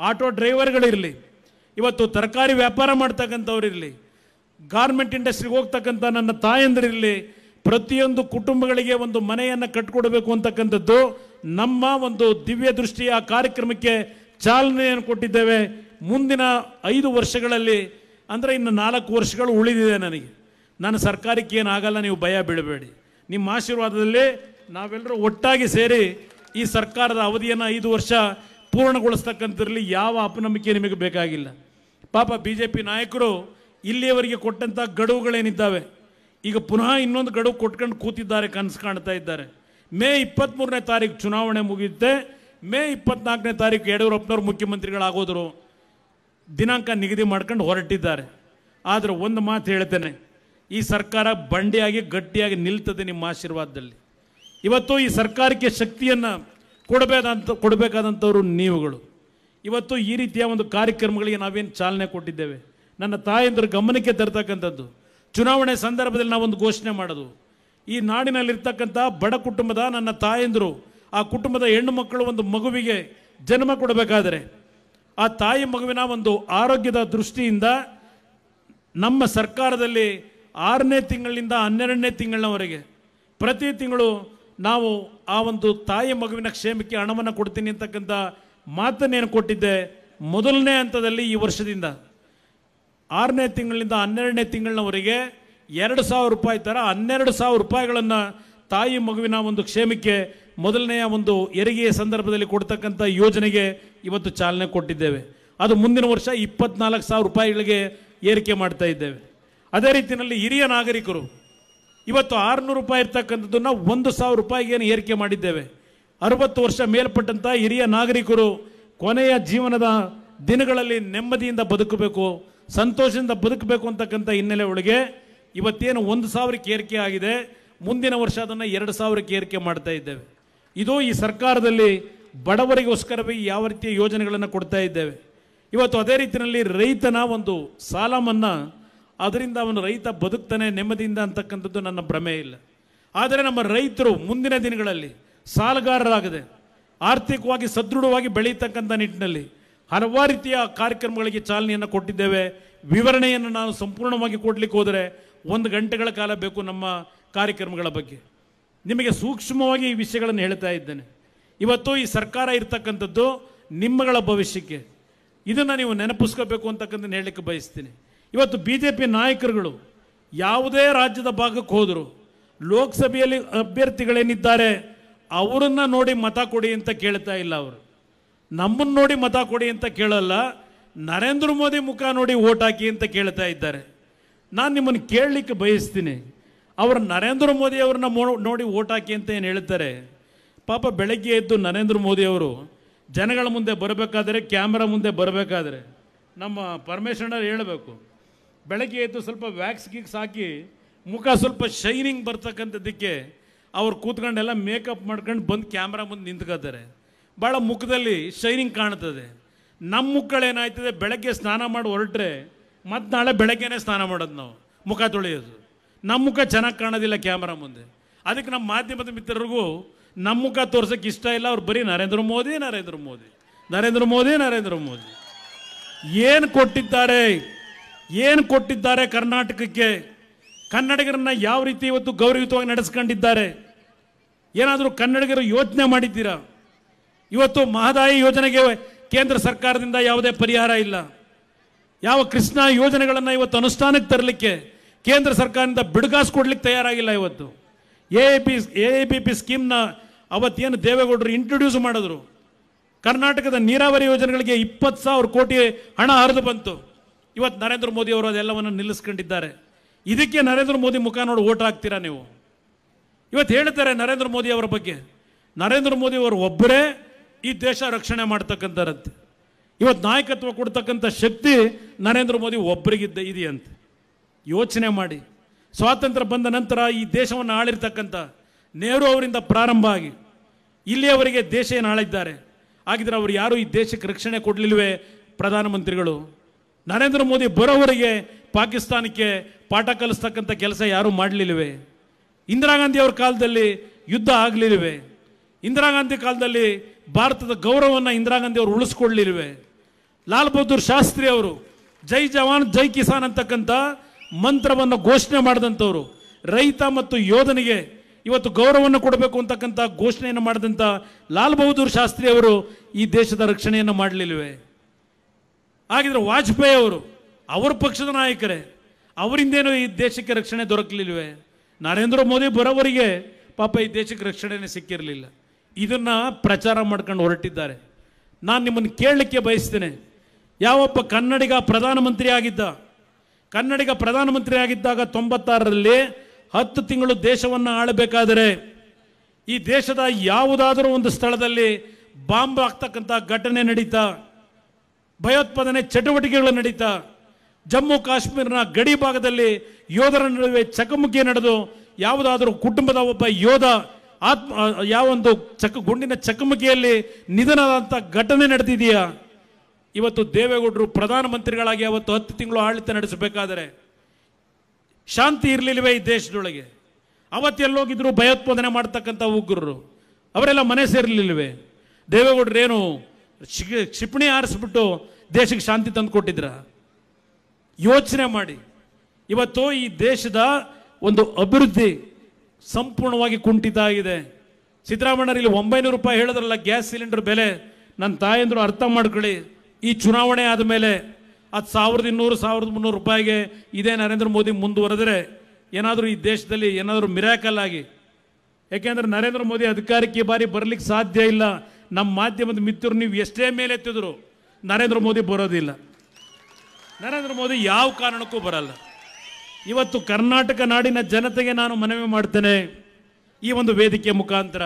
ಆಟೋ ಡ್ರೈವರ್ಗಳಿರಲಿ ಇವತ್ತು ತರಕಾರಿ ವ್ಯಾಪಾರ ಮಾಡ್ತಕ್ಕಂಥವ್ರಿರಲಿ ಗಾರ್ಮೆಂಟ್ ಇಂಡಸ್ಟ್ರಿಗೆ ಹೋಗ್ತಕ್ಕಂಥ ನನ್ನ ತಾಯಂದಿರಿರಲಿ ಪ್ರತಿಯೊಂದು ಕುಟುಂಬಗಳಿಗೆ ಒಂದು ಮನೆಯನ್ನು ಕಟ್ಕೊಡ್ಬೇಕು ಅಂತಕ್ಕಂಥದ್ದು ನಮ್ಮ ಒಂದು ದಿವ್ಯ ದೃಷ್ಟಿಯ ಕಾರ್ಯಕ್ರಮಕ್ಕೆ ಚಾಲನೆಯನ್ನು ಕೊಟ್ಟಿದ್ದೇವೆ. ಮುಂದಿನ ಐದು ವರ್ಷಗಳಲ್ಲಿ, ಅಂದರೆ ಇನ್ನು ನಾಲ್ಕು ವರ್ಷಗಳು ಉಳಿದಿದೆ ನನಗೆ. ನಾನು ಸರ್ಕಾರಕ್ಕೆ ಏನಾಗಲ್ಲ ನೀವು ಭಯ ಬೀಳಬೇಡಿ. ನಿಮ್ಮ ಆಶೀರ್ವಾದದಲ್ಲಿ ನಾವೆಲ್ಲರೂ ಒಟ್ಟಾಗಿ ಸೇರಿ ಈ ಸರ್ಕಾರದ ಅವಧಿಯನ್ನು ಐದು ವರ್ಷ ಪೂರ್ಣಗೊಳಿಸ್ತಕ್ಕಂಥದ್ರಲ್ಲಿ ಯಾವ ಅಪನಂಬಿಕೆ ನಿಮಗೆ ಬೇಕಾಗಿಲ್ಲ. ಪಾಪ ಬಿ ಜೆ ಪಿ ನಾಯಕರು ಇಲ್ಲಿಯವರೆಗೆ ಕೊಟ್ಟಂಥ ಗಡುವುಗಳೇನಿದ್ದಾವೆ? ಈಗ ಪುನಃ ಇನ್ನೊಂದು ಗಡುವು ಕೊಟ್ಕೊಂಡು ಕೂತಿದ್ದಾರೆ ಕನಸು ಕಾಣ್ತಾ ಇದ್ದಾರೆ. ಮೇ ಇಪ್ಪತ್ತ್ಮೂರನೇ ತಾರೀಕು ಚುನಾವಣೆ ಮುಗಿಯುತ್ತೆ. ಮೇ ಇಪ್ಪತ್ನಾಲ್ಕನೇ ತಾರೀಕು ಯಡಿಯೂರಪ್ಪನವ್ರು ಮುಖ್ಯಮಂತ್ರಿಗಳಾಗೋದ್ರು. ದಿನಾಂಕ ನಿಗದಿ ಮಾಡ್ಕೊಂಡು ಹೊರಟಿದ್ದಾರೆ. ಆದರೆ ಒಂದು ಮಾತು ಹೇಳ್ತೇನೆ. ಈ ಸರ್ಕಾರ ಬಂಡಿಯಾಗಿ ಗಟ್ಟಿಯಾಗಿ ನಿಲ್ತದೆ ನಿಮ್ಮ ಆಶೀರ್ವಾದದಲ್ಲಿ. ಇವತ್ತು ಈ ಸರ್ಕಾರಕ್ಕೆ ಶಕ್ತಿಯನ್ನು ಕೊಡಬೇಕಾದಂತ ಕೊಡಬೇಕಾದಂಥವ್ರು ನೀವುಗಳು. ಇವತ್ತು ಈ ರೀತಿಯ ಒಂದು ಕಾರ್ಯಕ್ರಮಗಳಿಗೆ ನಾವೇನು ಚಾಲನೆ ಕೊಟ್ಟಿದ್ದೇವೆ. ನನ್ನ ತಾಯಂದ್ರ ಗಮನಕ್ಕೆ ತರ್ತಕ್ಕಂಥದ್ದು. ಚುನಾವಣೆ ಸಂದರ್ಭದಲ್ಲಿ ನಾವೊಂದು ಘೋಷಣೆ ಮಾಡೋದು. ಈ ನಾಡಿನಲ್ಲಿರ್ತಕ್ಕಂಥ ಬಡ ಕುಟುಂಬದ ನನ್ನ ತಾಯಂದರು, ಆ ಕುಟುಂಬದ ಹೆಣ್ಣು ಮಕ್ಕಳು ಒಂದು ಮಗುವಿಗೆ ಜನ್ಮ ಕೊಡಬೇಕಾದರೆ, ಆ ತಾಯಿ ಮಗುವಿನ ಒಂದು ಆರೋಗ್ಯದ ದೃಷ್ಟಿಯಿಂದ ನಮ್ಮ ಸರ್ಕಾರದಲ್ಲಿ ಆರನೇ ತಿಂಗಳಿಂದ ಹನ್ನೆರಡನೇ ತಿಂಗಳಿನವರೆಗೆ ಪ್ರತಿ ತಿಂಗಳು ನಾವು ಆ ಒಂದು ತಾಯಿ ಮಗುವಿನ ಕ್ಷೇಮಕ್ಕೆ ಹಣವನ್ನು ಕೊಡ್ತೀನಿ ಅಂತಕ್ಕಂಥ ಮಾತನ್ನೇನು ಕೊಟ್ಟಿದ್ದೆ? ಮೊದಲನೇ ಹಂತದಲ್ಲಿ ಈ ವರ್ಷದಿಂದ. ಆರನೇ ತಿಂಗಳಿಂದ ಹನ್ನೆರಡನೇ ತಿಂಗಳಿನವರೆಗೆ ಎರಡು ಸಾವಿರ ರೂಪಾಯಿ ಥರ ಹನ್ನೆರಡು ಸಾವಿರ ರೂಪಾಯಿಗಳನ್ನು ತಾಯಿ ಮಗುವಿನ ಒಂದು ಕ್ಷೇಮಕ್ಕೆ ಮೊದಲನೆಯ ಒಂದು ಹೆರಿಗೆಯ ಸಂದರ್ಭದಲ್ಲಿ ಕೊಡ್ತಕ್ಕಂಥ ಯೋಜನೆಗೆ ಇವತ್ತು ಚಾಲನೆ ಕೊಟ್ಟಿದ್ದೇವೆ. ಅದು ಮುಂದಿನ ವರ್ಷ ಇಪ್ಪತ್ನಾಲ್ಕು ಸಾವಿರ ರೂಪಾಯಿಗಳಿಗೆ ಏರಿಕೆ ಮಾಡ್ತಾ ಇದ್ದೇವೆ. ಅದೇ ರೀತಿಯಲ್ಲಿ ಹಿರಿಯ ನಾಗರಿಕರು ಇವತ್ತು ಆರುನೂರು ರೂಪಾಯಿ ಇರ್ತಕ್ಕಂಥದ್ದನ್ನ ಒಂದು ಸಾವಿರ ರೂಪಾಯಿಗೆ ಏನು ಏರಿಕೆ ಮಾಡಿದ್ದೇವೆ. ಅರವತ್ತು ವರ್ಷ ಮೇಲ್ಪಟ್ಟಂಥ ಹಿರಿಯ ನಾಗರಿಕರು ಕೊನೆಯ ಜೀವನದ ದಿನಗಳಲ್ಲಿ ನೆಮ್ಮದಿಯಿಂದ ಬದುಕಬೇಕು, ಸಂತೋಷದಿಂದ ಬದುಕಬೇಕು ಅಂತಕ್ಕಂಥ ಹಿನ್ನೆಲೆ ಒಳಗೆ ಇವತ್ತೇನು ಒಂದು ಸಾವಿರಕ್ಕೆ ಏರಿಕೆ ಆಗಿದೆ. ಮುಂದಿನ ವರ್ಷ ಅದನ್ನು ಎರಡು ಸಾವಿರಕ್ಕೆ ಏರಿಕೆ ಮಾಡ್ತಾ ಇದ್ದೇವೆ. ಇದು ಈ ಸರ್ಕಾರದಲ್ಲಿ ಬಡವರಿಗೋಸ್ಕರವೇ ಯಾವ ರೀತಿಯ ಯೋಜನೆಗಳನ್ನು ಕೊಡ್ತಾ ಇದ್ದೇವೆ. ಇವತ್ತು ಅದೇ ರೀತಿಯಲ್ಲಿ ರೈತನ ಒಂದು ಸಾಲ ಮನ್ನಾ ಅದರಿಂದ ಅವನು ರೈತ ಬದುಕ್ತಾನೆ ನೆಮ್ಮದಿಯಿಂದ ಅಂತಕ್ಕಂಥದ್ದು ನನ್ನ ಭ್ರಮೆ ಇಲ್ಲ. ಆದರೆ ನಮ್ಮ ರೈತರು ಮುಂದಿನ ದಿನಗಳಲ್ಲಿ ಸಾಲಗಾರರಾಗದೆ ಆರ್ಥಿಕವಾಗಿ ಸದೃಢವಾಗಿ ಬೆಳೀತಕ್ಕಂಥ ನಿಟ್ಟಿನಲ್ಲಿ ಹಲವಾರು ರೀತಿಯ ಕಾರ್ಯಕ್ರಮಗಳಿಗೆ ಚಾಲನೆಯನ್ನು ಕೊಟ್ಟಿದ್ದೇವೆ. ವಿವರಣೆಯನ್ನು ನಾನು ಸಂಪೂರ್ಣವಾಗಿ ಕೊಡಲಿಕ್ಕೆ ಹೋದರೆ ಒಂದು ಗಂಟೆಗಳ ಕಾಲ ಬೇಕು ನಮ್ಮ ಕಾರ್ಯಕ್ರಮಗಳ ಬಗ್ಗೆ. ನಿಮಗೆ ಸೂಕ್ಷ್ಮವಾಗಿ ಈ ವಿಷಯಗಳನ್ನು ಹೇಳ್ತಾ ಇದ್ದೇನೆ. ಇವತ್ತು ಈ ಸರ್ಕಾರ ಇರ್ತಕ್ಕಂಥದ್ದು ನಿಮ್ಮಗಳ ಭವಿಷ್ಯಕ್ಕೆ. ಇದನ್ನು ನೀವು ನೆನಪಿಸ್ಕೋಬೇಕು ಅಂತಕ್ಕಂಥ ಹೇಳಲಿಕ್ಕೆ ಬಯಸ್ತೀನಿ. ಇವತ್ತು ಬಿ ಜೆ ಪಿ ನಾಯಕರುಗಳು ಯಾವುದೇ ರಾಜ್ಯದ ಭಾಗಕ್ಕೆ ಹೋದರು, ಲೋಕಸಭೆಯಲ್ಲಿ ಅಭ್ಯರ್ಥಿಗಳೇನಿದ್ದಾರೆ, ಅವರನ್ನು ನೋಡಿ ಮತ ಕೊಡಿ ಅಂತ ಕೇಳ್ತಾ ಇಲ್ಲ ಅವರು. ನಮ್ಮನ್ನು ನೋಡಿ ಮತ ಕೊಡಿ ಅಂತ ಕೇಳಲ್ಲ, ನರೇಂದ್ರ ಮೋದಿ ಮುಖ ನೋಡಿ ಓಟ್ ಹಾಕಿ ಅಂತ ಕೇಳ್ತಾ ಇದ್ದಾರೆ. ನಾನು ನಿಮ್ಮನ್ನು ಕೇಳಲಿಕ್ಕೆ ಬಯಸ್ತೀನಿ. ಅವರು ನರೇಂದ್ರ ಮೋದಿ ಅವ್ರನ್ನ ನೋಡಿ ಓಟ್ ಹಾಕಿ ಅಂತ ಏನು ಹೇಳ್ತಾರೆ? ಪಾಪ ಬೆಳಗ್ಗೆ ಎದ್ದು ನರೇಂದ್ರ ಮೋದಿ ಅವರು ಜನಗಳ ಮುಂದೆ ಬರಬೇಕಾದರೆ, ಕ್ಯಾಮ್ರಾ ಮುಂದೆ ಬರಬೇಕಾದ್ರೆ ನಮ್ಮ ಪರಮೇಶ್ವರ ಹೇಳಬೇಕು. ಬೆಳಗ್ಗೆ ಎದ್ದು ಸ್ವಲ್ಪ ವ್ಯಾಕ್ಸ್ ಗೀಕ್ಸ್ ಹಾಕಿ ಮುಖ ಸ್ವಲ್ಪ ಶೈನಿಂಗ್ ಬರ್ತಕ್ಕಂಥದ್ದಕ್ಕೆ ಅವ್ರು ಕೂತ್ಕೊಂಡೆಲ್ಲ ಮೇಕಪ್ ಮಾಡ್ಕೊಂಡು ಬಂದು ಕ್ಯಾಮ್ರಾ ಮುಂದೆ ನಿಂತ್ಕೋತಾರೆ. ಭಾಳ ಮುಖದಲ್ಲಿ ಶೈನಿಂಗ್ ಕಾಣ್ತದೆ. ನಮ್ಮ ಮುಖಗಳೇನಾಯ್ತದೆ ಬೆಳಗ್ಗೆ ಸ್ನಾನ ಮಾಡಿ ಹೊರಟ್ರೆ ಮತ್ತು ನಾಳೆ ಬೆಳಗ್ಗೆನೇ ಸ್ನಾನ ಮಾಡೋದು ನಾವು, ಮುಖ ತೊಳೆಯೋದು. ನಮ್ಮ ಮುಖ ಚೆನ್ನಾಗಿ ಕಾಣೋದಿಲ್ಲ ಕ್ಯಾಮ್ರಾ ಮುಂದೆ. ಅದಕ್ಕೆ ನಮ್ಮ ಮಾಧ್ಯಮದ ಮಿತ್ರರಿಗೂ ನಮ್ಮ ಮುಖ ತೋರ್ಸೋಕೆ ಇಷ್ಟ ಇಲ್ಲ, ಅವ್ರು ಬರೀ ನರೇಂದ್ರ ಮೋದಿ ನರೇಂದ್ರ ಮೋದಿ. ನರೇಂದ್ರ ಮೋದಿ ನರೇಂದ್ರ ಮೋದಿ. ಏನು ಕೊಟ್ಟಿದ್ದಾರೆ? ಏನು ಕೊಟ್ಟಿದ್ದಾರೆ ಕರ್ನಾಟಕಕ್ಕೆ? ಕನ್ನಡಿಗರನ್ನ ಯಾವ ರೀತಿ ಇವತ್ತು ಗೌರವಯುತವಾಗಿ ನಡೆಸ್ಕೊಂಡಿದ್ದಾರೆ? ಏನಾದರೂ ಕನ್ನಡಿಗರು ಯೋಚನೆ ಮಾಡಿದ್ದೀರಾ? ಇವತ್ತು ಮಹದಾಯಿ ಯೋಜನೆಗೆ ಕೇಂದ್ರ ಸರ್ಕಾರದಿಂದ ಯಾವುದೇ ಪರಿಹಾರ ಇಲ್ಲ. ಯಾವ ಕೃಷ್ಣ ಯೋಜನೆಗಳನ್ನು ಇವತ್ತು ಅನುಷ್ಠಾನಕ್ಕೆ ತರಲಿಕ್ಕೆ ಕೇಂದ್ರ ಸರ್ಕಾರದಿಂದ ಬಿಡುಗಾಸು ಕೊಡ್ಲಿಕ್ಕೆ ತಯಾರಾಗಿಲ್ಲ ಇವತ್ತು. A P A P P ಸ್ಕೀಮ್ನ ಅವತ್ತೇನು ದೇವೇಗೌಡರು ಇಂಟ್ರೊಡ್ಯೂಸ್ ಮಾಡಿದ್ರು. ಕರ್ನಾಟಕದ ನೀರಾವರಿ ಯೋಜನೆಗಳಿಗೆ ಇಪ್ಪತ್ತು ಸಾವಿರ ಕೋಟಿ ಹಣ ಹರಿದು ಬಂತು. ಇವತ್ತು ನರೇಂದ್ರ ಮೋದಿ ಅವರು ಅದೆಲ್ಲವನ್ನು ನಿಲ್ಲಿಸ್ಕೊಂಡಿದ್ದಾರೆ. ಇದಕ್ಕೆ ನರೇಂದ್ರ ಮೋದಿ ಮುಖ ನೋಡಿ ಓಟ್ ಹಾಕ್ತೀರಾ ನೀವು? ಇವತ್ತು ಹೇಳ್ತಾರೆ ನರೇಂದ್ರ ಮೋದಿ ಅವರ ಬಗ್ಗೆ. ನರೇಂದ್ರ ಮೋದಿ ಅವರು ಒಬ್ಬರೇ ಈ ದೇಶ ರಕ್ಷಣೆ ಮಾಡ್ತಕ್ಕಂಥರಂತೆ ಇವತ್ತು ನಾಯಕತ್ವ ಕೊಡ್ತಕ್ಕಂಥ ಶಕ್ತಿ ನರೇಂದ್ರ ಮೋದಿ ಒಬ್ಬರಿಗಿದ್ದ ಇದೆಯಂತೆ. ಯೋಚನೆ ಮಾಡಿ. ಸ್ವಾತಂತ್ರ್ಯ ಬಂದ ನಂತರ ಈ ದೇಶವನ್ನು ಆಳಿರ್ತಕ್ಕಂಥ ನೆಹರು ಅವರಿಂದ ಪ್ರಾರಂಭ ಆಗಿ ಇಲ್ಲಿಯವರೆಗೆ ದೇಶ ಏನು ಆಳಿದ್ದಾರೆ? ಹಾಗಿದ್ರೆ ಅವರು ಯಾರು ಈ ದೇಶಕ್ಕೆ ರಕ್ಷಣೆ ಕೊಡಲಿಲ್ವೇ ಪ್ರಧಾನಮಂತ್ರಿಗಳು? ನರೇಂದ್ರ ಮೋದಿ ಬರೋವರೆಗೆ ಪಾಕಿಸ್ತಾನಕ್ಕೆ ಪಾಠ ಕಲಿಸ್ತಕ್ಕಂಥ ಕೆಲಸ ಯಾರೂ ಮಾಡಲಿಲ್ಲವೆ ಇಂದಿರಾ ಗಾಂಧಿ ಅವ್ರ ಕಾಲದಲ್ಲಿ ಯುದ್ಧ ಆಗಲಿಲ್ಲವೆ ಇಂದಿರಾ ಗಾಂಧಿ ಕಾಲದಲ್ಲಿ ಭಾರತದ ಗೌರವವನ್ನು ಇಂದಿರಾ ಗಾಂಧಿ ಅವರು ಉಳಿಸ್ಕೊಳ್ಳಿಲ್ವೆ? ಲಾಲ್ ಬಹದ್ದೂರ್ ಶಾಸ್ತ್ರಿ ಅವರು, ಜೈ ಜವಾನ್, ಜೈ ಕಿಸಾನ್ ಅಂತಕ್ಕಂಥ ಮಂತ್ರವನ್ನು ಘೋಷಣೆ ಮಾಡಿದಂಥವ್ರು, ರೈತ ಮತ್ತು ಯೋಧನಿಗೆ ಇವತ್ತು ಗೌರವವನ್ನು ಕೊಡಬೇಕು ಅಂತಕ್ಕಂಥ ಘೋಷಣೆಯನ್ನು ಮಾಡಿದಂಥ ಲಾಲ್ ಬಹದ್ದೂರ್ ಶಾಸ್ತ್ರಿ ಅವರು ಈ ದೇಶದ ರಕ್ಷಣೆಯನ್ನು ಮಾಡಲಿಲ್ವೇ? ಹಾಗಿದ್ರೆ ವಾಜಪೇಯಿ ಅವರು, ಅವರ ಪಕ್ಷದ ನಾಯಕರೇ, ಅವರಿಂದೇನೋ ಈ ದೇಶಕ್ಕೆ ರಕ್ಷಣೆ ದೊರಕಲಿಲ್ವೇ? ನರೇಂದ್ರ ಮೋದಿ ಬರೋವರಿಗೆ ಪಾಪ ಈ ದೇಶಕ್ಕೆ ರಕ್ಷಣೆನೇ ಸಿಕ್ಕಿರಲಿಲ್ಲ. ಇದನ್ನು ಪ್ರಚಾರ ಮಾಡ್ಕೊಂಡು ಹೊರಟಿದ್ದಾರೆ. ನಾನು ನಿಮ್ಮನ್ನು ಕೇಳಲಿಕ್ಕೆ ಬಯಸ್ತೇನೆ. ಯಾವೊಬ್ಬ ಕನ್ನಡಿಗ ಪ್ರಧಾನಮಂತ್ರಿ ಆಗಿದ್ದ, ಕನ್ನಡಿಗ ಪ್ರಧಾನಮಂತ್ರಿ ಆಗಿದ್ದಾಗ ತೊಂಬತ್ತಾರರಲ್ಲಿ ಹತ್ತು ತಿಂಗಳು ದೇಶವನ್ನು ಆಳಬೇಕಾದರೆ, ಈ ದೇಶದ ಯಾವುದಾದರೂ ಒಂದು ಸ್ಥಳದಲ್ಲಿ ಬಾಂಬ್ ಆಗ್ತಕ್ಕಂಥ ಘಟನೆ ನಡೀತಾ ಭಯೋತ್ಪಾದನೆ ಚಟುವಟಿಕೆಗಳು ನಡೀತಾ, ಜಮ್ಮು ಕಾಶ್ಮೀರನ ಗಡಿ ಭಾಗದಲ್ಲಿ ಯೋಧರ ನಡುವೆ ಚಕಮಕಿ ನಡೆದು, ಯಾವುದಾದರೂ ಕುಟುಂಬದ ಒಬ್ಬ ಯೋಧ ಆತ್ಮ ಯಾವೊಂದು ಚಕ, ಗುಂಡಿನ ಚಕಮಕಿಯಲ್ಲಿ ನಿಧನದಂಥ ಘಟನೆ ನಡೆದಿದೆಯಾ? ಇವತ್ತು ದೇವೇಗೌಡರು ಪ್ರಧಾನಮಂತ್ರಿಗಳಾಗಿ ಅವತ್ತು ಹತ್ತು ತಿಂಗಳು ಆಡಳಿತ ನಡೆಸಬೇಕಾದರೆ ಶಾಂತಿ ಇರಲಿಲ್ಲವೇ ಈ ದೇಶದೊಳಗೆ? ಅವತ್ತೆಲ್ಲೋಗಿದ್ರು ಭಯೋತ್ಪಾದನೆ ಮಾಡ್ತಕ್ಕಂಥ ಉಗ್ರರು, ಅವರೆಲ್ಲ ಮನೆ ಸೇರಲಿಲ್ಲವೆ ದೇವೇಗೌಡರೇನು ಕ್ಷಿಪಣಿ ಆರಿಸ್ಬಿಟ್ಟು ದೇಶಕ್ಕೆ ಶಾಂತಿ ತಂದು ಕೊಟ್ಟಿದ್ರ. ಯೋಚನೆ ಮಾಡಿ. ಇವತ್ತು ಈ ದೇಶದ ಒಂದು ಅಭಿವೃದ್ಧಿ ಸಂಪೂರ್ಣವಾಗಿ ಕುಂಠಿತ ಆಗಿದೆ. ಇಲ್ಲಿ ಒಂಬೈನೂರು ರೂಪಾಯಿ ಹೇಳಿದ್ರಲ್ಲ, ಗ್ಯಾಸ್ ಸಿಲಿಂಡರ್ ಬೆಲೆ. ನನ್ನ ತಾಯಂದರು ಅರ್ಥ ಮಾಡ್ಕೊಳ್ಳಿ. ಈ ಚುನಾವಣೆ ಆದ ಮೇಲೆ ಅದು ಸಾವಿರದ ಇನ್ನೂರು, ಸಾವಿರದ ಮುನ್ನೂರು ರೂಪಾಯಿಗೆ ಇದೇ ನರೇಂದ್ರ ಮೋದಿ ಮುಂದುವರೆದರೆ ಏನಾದರೂ ಈ ದೇಶದಲ್ಲಿ ಏನಾದರೂ ಮಿರಾಕಲ್ ಆಗಿ. ಯಾಕೆಂದ್ರೆ ನರೇಂದ್ರ ಮೋದಿ ಅಧಿಕಾರಕ್ಕೆ ಬಾರಿ ಬರಲಿಕ್ಕೆ ಸಾಧ್ಯ ಇಲ್ಲ. ನಮ್ಮ ಮಾಧ್ಯಮದ ಮಿತ್ರರು ನೀವು ಎಷ್ಟೇ ಮೇಲೆ ಎತ್ತಿದ್ರು ನರೇಂದ್ರ ಮೋದಿ ಬರೋದಿಲ್ಲ. ನರೇಂದ್ರ ಮೋದಿ ಯಾವ ಕಾರಣಕ್ಕೂ ಬರಲ್ಲ. ಇವತ್ತು ಕರ್ನಾಟಕ ನಾಡಿನ ಜನತೆಗೆ ನಾನು ಮನವಿ ಮಾಡ್ತೇನೆ ಈ ಒಂದು ವೇದಿಕೆ ಮುಖಾಂತರ.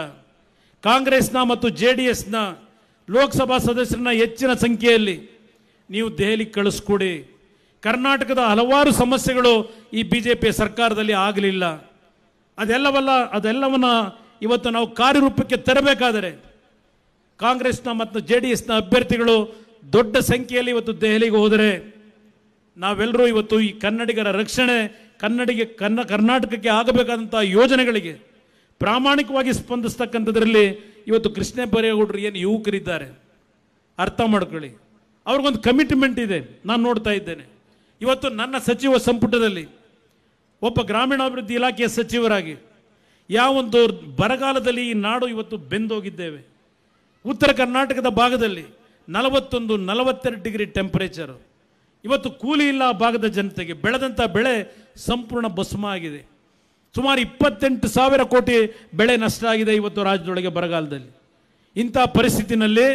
ಕಾಂಗ್ರೆಸ್ನ ಮತ್ತು ಜೆ ಡಿ ಎಸ್ನ ಲೋಕಸಭಾ ಸದಸ್ಯರನ್ನ ಹೆಚ್ಚಿನ ಸಂಖ್ಯೆಯಲ್ಲಿ ನೀವು ದೆಹಲಿಗೆ ಕಳಿಸ್ಕೊಡಿ. ಕರ್ನಾಟಕದ ಹಲವಾರು ಸಮಸ್ಯೆಗಳು ಈ ಬಿ ಜೆ ಪಿಯ ಸರ್ಕಾರದಲ್ಲಿ ಆಗಲಿಲ್ಲ. ಅದೆಲ್ಲವಲ್ಲ, ಅದೆಲ್ಲವನ್ನ ಇವತ್ತು ನಾವು ಕಾರ್ಯರೂಪಕ್ಕೆ ತರಬೇಕಾದರೆ ಕಾಂಗ್ರೆಸ್ನ ಮತ್ತು ಜೆ ಡಿ ಎಸ್ನ ಅಭ್ಯರ್ಥಿಗಳು ದೊಡ್ಡ ಸಂಖ್ಯೆಯಲ್ಲಿ ಇವತ್ತು ದೆಹಲಿಗೆ ಹೋದರೆ ನಾವೆಲ್ಲರೂ ಇವತ್ತು ಈ ಕನ್ನಡಿಗರ ರಕ್ಷಣೆ, ಕನ್ನಡಿಗೆ ಕನ್ನ ಕರ್ನಾಟಕಕ್ಕೆ ಆಗಬೇಕಾದಂಥ ಯೋಜನೆಗಳಿಗೆ ಪ್ರಾಮಾಣಿಕವಾಗಿ ಸ್ಪಂದಿಸ್ತಕ್ಕಂಥದ್ರಲ್ಲಿ ಇವತ್ತು ಕೃಷ್ಣ ಬೈರೇಗೌಡರು ಏನು ಯುವಕರಿದ್ದಾರೆ. ಅರ್ಥ ಮಾಡ್ಕೊಳ್ಳಿ. ಅವ್ರಿಗೊಂದು ಕಮಿಟ್ಮೆಂಟ್ ಇದೆ. ನಾನು ನೋಡ್ತಾ ಇದ್ದೇನೆ. ಇವತ್ತು ನನ್ನ ಸಚಿವ ಸಂಪುಟದಲ್ಲಿ ಒಬ್ಬ ಗ್ರಾಮೀಣಾಭಿವೃದ್ಧಿ ಇಲಾಖೆಯ ಸಚಿವರಾಗಿ ಯಾವೊಂದು ಬರಗಾಲದಲ್ಲಿ ಈ ನಾಡು ಇವತ್ತು ಬೆಂದೋಗಿದ್ದೇವೆ. ಉತ್ತರ ಕರ್ನಾಟಕದ ಭಾಗದಲ್ಲಿ ನಲವತ್ತೊಂದು, ನಲವತ್ತೆರಡು ಡಿಗ್ರಿ ಟೆಂಪರೇಚರ್ ಇವತ್ತು ಕೂಲಿ ಇಲ್ಲ ಭಾಗದ ಜನತೆಗೆ. ಬೆಳೆದಂಥ ಬೆಳೆ ಸಂಪೂರ್ಣ ಭಸ್ಮ ಆಗಿದೆ. ಸುಮಾರು ಇಪ್ಪತ್ತೆಂಟು ಸಾವಿರ ಕೋಟಿ ಬೆಳೆ ನಷ್ಟ ಆಗಿದೆ ಇವತ್ತು ರಾಜ್ಯದೊಳಗೆ ಬರಗಾಲದಲ್ಲಿ. ಇಂಥ ಪರಿಸ್ಥಿತಿನಲ್ಲಿ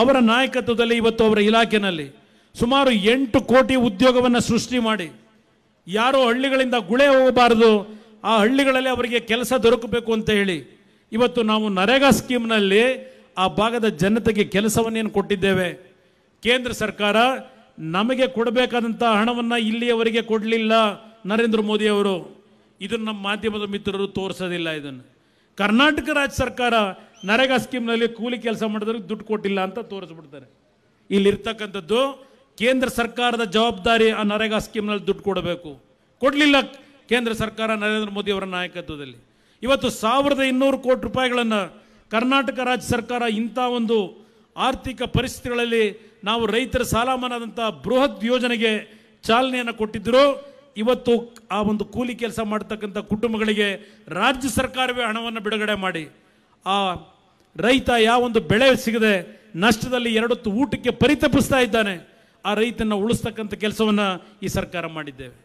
ಅವರ ನಾಯಕತ್ವದಲ್ಲಿ ಇವತ್ತು ಅವರ ಇಲಾಖೆಯಲ್ಲಿ ಸುಮಾರು ಎಂಟು ಕೋಟಿ ಉದ್ಯೋಗವನ್ನು ಸೃಷ್ಟಿ ಮಾಡಿ. ಯಾರೋ ಹಳ್ಳಿಗಳಿಂದ ಗುಳೆ ಹೋಗಬಾರದು, ಆ ಹಳ್ಳಿಗಳಲ್ಲಿ ಅವರಿಗೆ ಕೆಲಸ ದೊರಕಬೇಕು ಅಂತ ಹೇಳಿ ಇವತ್ತು ನಾವು ನರೇಗಾ ಸ್ಕೀಮ್ನಲ್ಲಿ ಆ ಭಾಗದ ಜನತೆಗೆ ಕೆಲಸವನ್ನೇನು ಕೊಟ್ಟಿದ್ದೇವೆ? ಕೇಂದ್ರ ಸರ್ಕಾರ ನಮಗೆ ಕೊಡಬೇಕಾದಂಥ ಹಣವನ್ನು ಇಲ್ಲಿಯವರೆಗೆ ಕೊಡಲಿಲ್ಲ ನರೇಂದ್ರ ಮೋದಿ ಅವರು. ಇದನ್ನು ನಮ್ಮ ಮಾಧ್ಯಮದ ಮಿತ್ರರು ತೋರಿಸೋದಿಲ್ಲ ಇದನ್ನು. ಕರ್ನಾಟಕ ರಾಜ್ಯ ಸರ್ಕಾರ ನರೇಗಾ ಸ್ಕೀಮ್ನಲ್ಲಿ ಕೂಲಿ ಕೆಲಸ ಮಾಡಿದ್ರೆ ದುಡ್ಡು ಕೊಟ್ಟಿಲ್ಲ ಅಂತ ತೋರಿಸ್ಬಿಡ್ತಾರೆ. ಇಲ್ಲಿರ್ತಕ್ಕಂಥದ್ದು ಕೇಂದ್ರ ಸರ್ಕಾರದ ಜವಾಬ್ದಾರಿ ಆ ನರೇಗಾ ಸ್ಕೀಮ್ನಲ್ಲಿ ದುಡ್ಡು ಕೊಡಬೇಕು. ಕೊಡಲಿಲ್ಲ ಕೇಂದ್ರ ಸರ್ಕಾರ ನರೇಂದ್ರ ಮೋದಿ ಅವರ ನಾಯಕತ್ವದಲ್ಲಿ. ಇವತ್ತು ಸಾವಿರದ ಇನ್ನೂರು ಕೋಟಿ ರೂಪಾಯಿಗಳನ್ನು ಕರ್ನಾಟಕ ರಾಜ್ಯ ಸರ್ಕಾರ ಇಂಥ ಒಂದು ಆರ್ಥಿಕ ಪರಿಸ್ಥಿತಿಗಳಲ್ಲಿ ನಾವು ರೈತರ ಸಾಲ ಮನ್ನಾದಂಥ ಬೃಹತ್ ಯೋಜನೆಗೆ ಚಾಲನೆಯನ್ನು ಕೊಟ್ಟಿದ್ದರು, ಇವತ್ತು ಆ ಒಂದು ಕೂಲಿ ಕೆಲಸ ಮಾಡ್ತಕ್ಕಂಥ ಕುಟುಂಬಗಳಿಗೆ ರಾಜ್ಯ ಸರ್ಕಾರವೇ ಹಣವನ್ನು ಬಿಡುಗಡೆ ಮಾಡಿ. ಆ ರೈತ ಯಾವೊಂದು ಬೆಳೆ ಸಿಗದೆ ನಷ್ಟದಲ್ಲಿ ಎರಡೊತ್ತು ಊಟಕ್ಕೆ ಪರಿತಪಿಸ್ತಾ ಇದ್ದಾನೆ, ಆ ರೈತನ ಉಳಿಸ್ತಕ್ಕಂಥ ಕೆಲಸವನ್ನು ಈ ಸರ್ಕಾರ ಮಾಡಿದ್ದೇವೆ.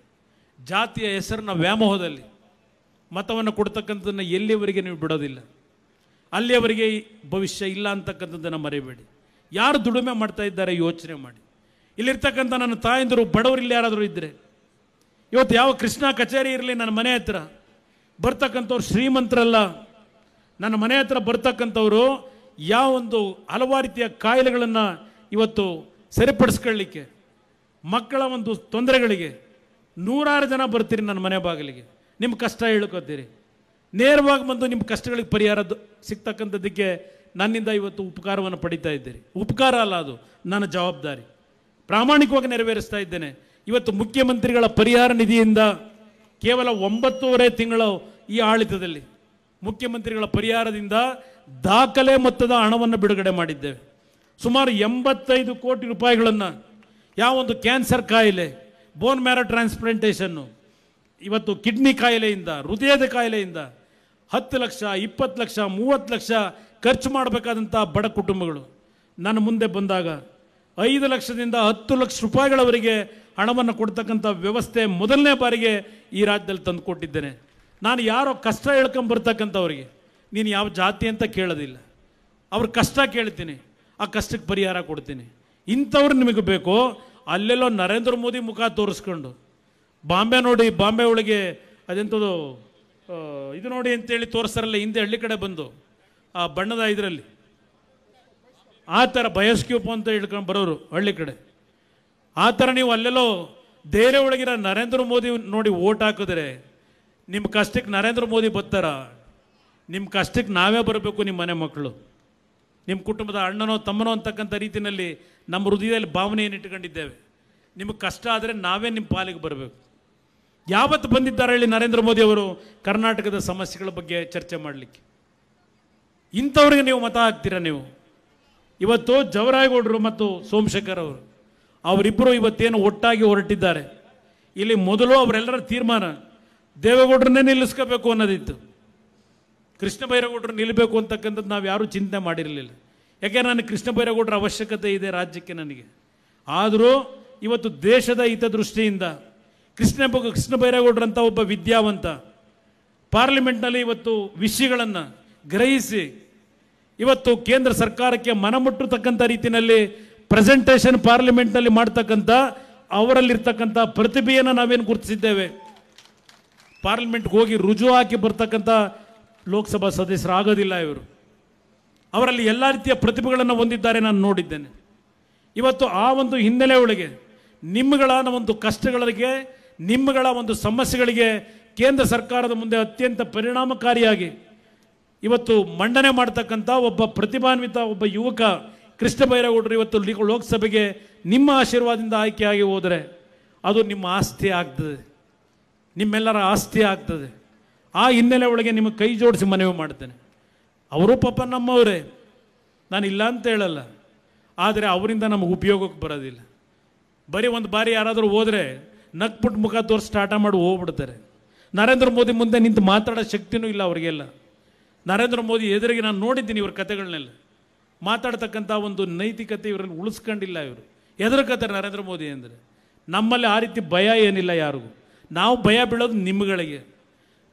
ಜಾತಿಯ ಹೆಸರಿನ ವ್ಯಾಮೋಹದಲ್ಲಿ ಮತವನ್ನು ಕೊಡ್ತಕ್ಕಂಥದ್ದನ್ನು ಎಲ್ಲಿಯವರೆಗೆ ನೀವು ಬಿಡೋದಿಲ್ಲ. ಅಲ್ಲಿಯವರೆಗೆ ಭವಿಷ್ಯ ಇಲ್ಲ ಅಂತಕ್ಕಂಥದ್ದನ್ನು ಮರೆಯಬೇಡಿ ಯಾರು ದುಡಿಮೆ ಮಾಡ್ತಾ ಇದ್ದಾರೆ ಯೋಚನೆ ಮಾಡಿ. ಇಲ್ಲಿರ್ತಕ್ಕಂಥ ನನ್ನ ತಾಯಂದಿರು ಬಡವರು ಇಲ್ಲಿ ಯಾರಾದರೂ ಇದ್ದರೆ ಇವತ್ತು ಯಾವ ಕೃಷ್ಣ ಕಚೇರಿ ಇರಲಿ ನನ್ನ ಮನೆ ಹತ್ರ, ಬರ್ತಕ್ಕಂಥವ್ರು ಶ್ರೀಮಂತರಲ್ಲ, ನನ್ನ ಮನೆ ಹತ್ರ ಬರ್ತಕ್ಕಂಥವ್ರು ಯಾವ ಒಂದು ಹಲವಾರು ರೀತಿಯ ಕಾಯಿಲೆಗಳನ್ನು ಇವತ್ತು ಸರಿಪಡಿಸ್ಕೊಳ್ಳಿಕ್ಕೆ, ಮಕ್ಕಳ ಒಂದು ತೊಂದರೆಗಳಿಗೆ ನೂರಾರು ಜನ ಬರ್ತೀರಿ ನನ್ನ ಮನೆ ಬಾಗಿಲಿಗೆ. ನಿಮ್ಮ ಕಷ್ಟ ಹೇಳ್ಕೊತೀರಿ. ನೇರವಾಗಿ ಬಂದು ನಿಮ್ಮ ಕಷ್ಟಗಳಿಗೆ ಪರಿಹಾರ ಸಿಗ್ತಕ್ಕಂಥದ್ದಕ್ಕೆ ನನ್ನಿಂದ ಇವತ್ತು ಉಪಕಾರವನ್ನು ಪಡಿತಾ ಇದ್ದೀರಿ. ಉಪಕಾರ ಅಲ್ಲ ಅದು, ನನ್ನ ಜವಾಬ್ದಾರಿ. ಪ್ರಾಮಾಣಿಕವಾಗಿ ನೆರವೇರಿಸ್ತಾ ಇದ್ದೇನೆ. ಇವತ್ತು ಮುಖ್ಯಮಂತ್ರಿಗಳ ಪರಿಹಾರ ನಿಧಿಯಿಂದ ಕೇವಲ ಒಂಬತ್ತೂವರೆ ತಿಂಗಳು ಈ ಆಡಳಿತದಲ್ಲಿ ಮುಖ್ಯಮಂತ್ರಿಗಳ ಪರಿಹಾರದಿಂದ ದಾಖಲೆ ಮೊತ್ತದ ಹಣವನ್ನು ಬಿಡುಗಡೆ ಮಾಡಿದ್ದೇವೆ. ಸುಮಾರು ಎಂಬತ್ತೈದು ಕೋಟಿ ರೂಪಾಯಿಗಳನ್ನು ಯಾವ ಒಂದು ಕ್ಯಾನ್ಸರ್ ಕಾಯಿಲೆ ಬೋನ್ ಮ್ಯಾರೋ ಟ್ರಾನ್ಸ್ಪ್ಲಾಂಟೇಷನ್ನು ಇವತ್ತು ಕಿಡ್ನಿ ಕಾಯಿಲೆಯಿಂದ, ಹೃದಯದ ಕಾಯಿಲೆಯಿಂದ ಹತ್ತು ಲಕ್ಷ, ಇಪ್ಪತ್ತು ಲಕ್ಷ, ಮೂವತ್ತು ಲಕ್ಷ ಖರ್ಚು ಮಾಡಬೇಕಾದಂಥ ಬಡ ಕುಟುಂಬಗಳು. ನನ್ನ ಮುಂದೆ ಬಂದಾಗ ಐದು ಲಕ್ಷದಿಂದ ಹತ್ತು ಲಕ್ಷ ರೂಪಾಯಿಗಳವರಿಗೆ ಹಣವನ್ನು ಕೊಡ್ತಕ್ಕಂಥ ವ್ಯವಸ್ಥೆ ಮೊದಲನೇ ಬಾರಿಗೆ ಈ ರಾಜ್ಯದಲ್ಲಿ ತಂದು ಕೊಟ್ಟಿದ್ದೇನೆ. ನಾನು ಯಾರೋ ಕಷ್ಟ ಹೇಳ್ಕೊಂಬರ್ತಕ್ಕಂಥವ್ರಿಗೆ, ನೀನು ಯಾವ ಜಾತಿ ಅಂತ ಕೇಳೋದಿಲ್ಲ. ಅವ್ರ ಕಷ್ಟ ಕೇಳ್ತೀನಿ, ಆ ಕಷ್ಟಕ್ಕೆ ಪರಿಹಾರ ಕೊಡ್ತೀನಿ. ಇಂಥವ್ರು ನಿಮಗೆ ಬೇಕೋ, ಅಲ್ಲೆಲ್ಲೋ ನರೇಂದ್ರ ಮೋದಿ ಮುಖ ತೋರಿಸ್ಕೊಂಡು, ಬಾಂಬೆ ನೋಡಿ, ಬಾಂಬೆ ಒಳಗೆ ಅದೆಂಥದ್ದು ಇದು ನೋಡಿ ಅಂತೇಳಿ ತೋರಿಸ್ತಾರಲ್ಲ ಹಿಂದೆ ಹಳ್ಳಿ ಕಡೆ ಬಂದು, ಆ ಬಣ್ಣದ ಇದರಲ್ಲಿ. ಆ ಥರ ಬಯಸ್ಕ್ಯೂಪ್ ಅಂತ ಹೇಳ್ಕೊಂಡು ಬರೋರು ಹಳ್ಳಿ ಕಡೆ. ಆ ಥರ ನೀವು ಅಲ್ಲೆಲ್ಲೋ ಧೈರ್ಯ ಒಳಗಿರೋ ನರೇಂದ್ರ ಮೋದಿ ನೋಡಿ ಓಟ್ ಹಾಕಿದ್ರೆ ನಿಮ್ಮ ಕಷ್ಟಕ್ಕೆ ನರೇಂದ್ರ ಮೋದಿ ಬರ್ತಾರ ನಿಮ್ಮ ಕಷ್ಟಕ್ಕೆ ನಾವೇ ಬರಬೇಕು ನಿಮ್ಮ ಮನೆ ಮಕ್ಕಳು ನಿಮ್ಮ ಕುಟುಂಬದ ಅಣ್ಣನೋ ತಮ್ಮನೋ ಅಂತಕ್ಕಂಥ ರೀತಿಯಲ್ಲಿ ನಮ್ಮ ಹೃದಯದಲ್ಲಿ ಭಾವನೆಯನ್ನು ಇಟ್ಕೊಂಡಿದ್ದೇವೆ ನಿಮಗೆ ಕಷ್ಟ ಆದರೆ ನಾವೇ ನಿಮ್ಮ ಪಾಲಿಗೆ ಬರಬೇಕು. ಯಾವತ್ತು ಬಂದಿದ್ದಾರೆ ಹೇಳಿ ನರೇಂದ್ರ ಮೋದಿ ಅವರು ಕರ್ನಾಟಕದ ಸಮಸ್ಯೆಗಳ ಬಗ್ಗೆ ಚರ್ಚೆ ಮಾಡಲಿಕ್ಕೆ? ಇಂಥವ್ರಿಗೆ ನೀವು ಮತ ಹಾಕ್ತೀರಾ ನೀವು? ಇವತ್ತು ಜವರಾಯಗೌಡರು ಮತ್ತು ಸೋಮಶೇಖರ್ ಅವರು ಅವರಿಬ್ಬರು ಇವತ್ತೇನು ಒಟ್ಟಾಗಿ ಹೊರಟಿದ್ದಾರೆ. ಇಲ್ಲಿ ಮೊದಲು ಅವರೆಲ್ಲರ ತೀರ್ಮಾನ, ದೇವೇಗೌಡರನ್ನೇ ನಿಲ್ಲಿಸ್ಕೋಬೇಕು ಅನ್ನೋದಿತ್ತು. ಕೃಷ್ಣ ಬೈರೇಗೌಡರು ನಿಲ್ಲಬೇಕು ಅಂತಕ್ಕಂಥದ್ದು ನಾವು ಯಾರೂ ಚಿಂತೆ ಮಾಡಿರಲಿಲ್ಲ. ಯಾಕೆ ನನಗೆ ಕೃಷ್ಣ ಬೈರೇಗೌಡರ ಅವಶ್ಯಕತೆ ಇದೆ ರಾಜ್ಯಕ್ಕೆ ನನಗೆ? ಆದರೂ ಇವತ್ತು ದೇಶದ ಹಿತದೃಷ್ಟಿಯಿಂದ ಕೃಷ್ಣ ಕೃಷ್ಣ ಬೈರೇಗೌಡರಂಥ ಒಬ್ಬ ವಿದ್ಯಾವಂತ. ಪಾರ್ಲಿಮೆಂಟ್ನಲ್ಲಿ ಇವತ್ತು ವಿಷಯಗಳನ್ನು ಗ್ರಹಿಸಿ, ಇವತ್ತು ಕೇಂದ್ರ ಸರ್ಕಾರಕ್ಕೆ ಮನಮುಟ್ಟತಕ್ಕಂಥ ರೀತಿಯಲ್ಲಿ ಪ್ರೆಸೆಂಟೇಷನ್ ಪಾರ್ಲಿಮೆಂಟ್ನಲ್ಲಿ ಮಾಡ್ತಕ್ಕಂಥ, ಅವರಲ್ಲಿರ್ತಕ್ಕಂಥ ಪ್ರತಿಭೆಯನ್ನು ನಾವೇನು ಗುರುತಿಸಿದ್ದೇವೆ. ಪಾರ್ಲಿಮೆಂಟ್ಗೆ ಹೋಗಿ ರುಜು ಹಾಕಿ ಬರ್ತಕ್ಕಂಥ ಲೋಕಸಭಾ ಸದಸ್ಯರು ಆಗೋದಿಲ್ಲ ಇವರು. ಅವರಲ್ಲಿ ಎಲ್ಲ ರೀತಿಯ ಪ್ರತಿಭೆಗಳನ್ನು ಹೊಂದಿದ್ದಾರೆ ನಾನು ನೋಡಿದ್ದೇನೆ. ಇವತ್ತು ಆ ಒಂದು ಹಿನ್ನೆಲೆ ಒಳಗೆ ನಿಮ್ಮಗಳ ಒಂದು ಕಷ್ಟಗಳಿಗೆ ನಿಮ್ಮಗಳ ಒಂದು ಸಮಸ್ಯೆಗಳಿಗೆ ಕೇಂದ್ರ ಸರ್ಕಾರದ ಮುಂದೆ ಅತ್ಯಂತ ಪರಿಣಾಮಕಾರಿಯಾಗಿ ಇವತ್ತು ಮಂಡನೆ ಮಾಡ್ತಕ್ಕಂಥ ಒಬ್ಬ ಪ್ರತಿಭಾನ್ವಿತ ಒಬ್ಬ ಯುವಕ ಕೃಷ್ಣ ಬೈರೇಗೌಡರು ಇವತ್ತು ಲೋಕಸಭೆಗೆ ನಿಮ್ಮ ಆಶೀರ್ವಾದದಿಂದ ಆಯ್ಕೆಯಾಗಿ ಹೋದರೆ ಅದು ನಿಮ್ಮ ಆಸ್ತಿ ಆಗ್ತದೆ. ನಿಮ್ಮೆಲ್ಲರ ಆಸ್ತಿ ಆಗ್ತದೆ. ಆ ಹಿನ್ನೆಲೆ ಒಳಗೆ ನಿಮಗೆ ಕೈ ಜೋಡಿಸಿ ಮನವಿ ಮಾಡ್ತೇನೆ. ಅವರು ಪಾಪ ನಮ್ಮವರೇ. ನಾನು ಇಲ್ಲ ಅಂತ ಹೇಳಲ್ಲ. ಆದರೆ ಅವರಿಂದ ನಮಗೆ ಉಪಯೋಗಕ್ಕೆ ಬರೋದಿಲ್ಲ. ಬರೀ ಒಂದು ಬಾರಿ ಯಾರಾದರೂ ಹೋದರೆ ನಕ್ಬಿಟ್ಟು ಮುಖ ತೋರಿಸಿ ಸ್ಟಾರ್ಟ ಮಾಡಿ, ಹೋಗ್ಬಿಡ್ತಾರೆ. ನರೇಂದ್ರ ಮೋದಿ ಮುಂದೆ ನಿಂತು ಮಾತಾಡೋ ಶಕ್ತಿನೂ ಇಲ್ಲ ಅವರಿಗೆಲ್ಲ. ನರೇಂದ್ರ ಮೋದಿ ಎದುರಿಗೆ ನಾನು ನೋಡಿದ್ದೀನಿ ಇವ್ರ ಕಥೆಗಳನ್ನೆಲ್ಲ ಮಾತಾಡ್ತಕ್ಕಂಥ ಒಂದು ನೈತಿಕತೆ ಇವರಲ್ಲಿ ಉಳಿಸ್ಕೊಂಡಿಲ್ಲ ಇವರು. ಎದುರುಕತ್ತಾರೆ ನರೇಂದ್ರ ಮೋದಿ ಅಂದರೆ. ನಮ್ಮಲ್ಲಿ ಆ ರೀತಿ ಭಯ ಏನಿಲ್ಲ ಯಾರಿಗೂ. ನಾವು ಭಯ ಬೀಳೋದು ನಿಮ್ಮಗಳಿಗೆ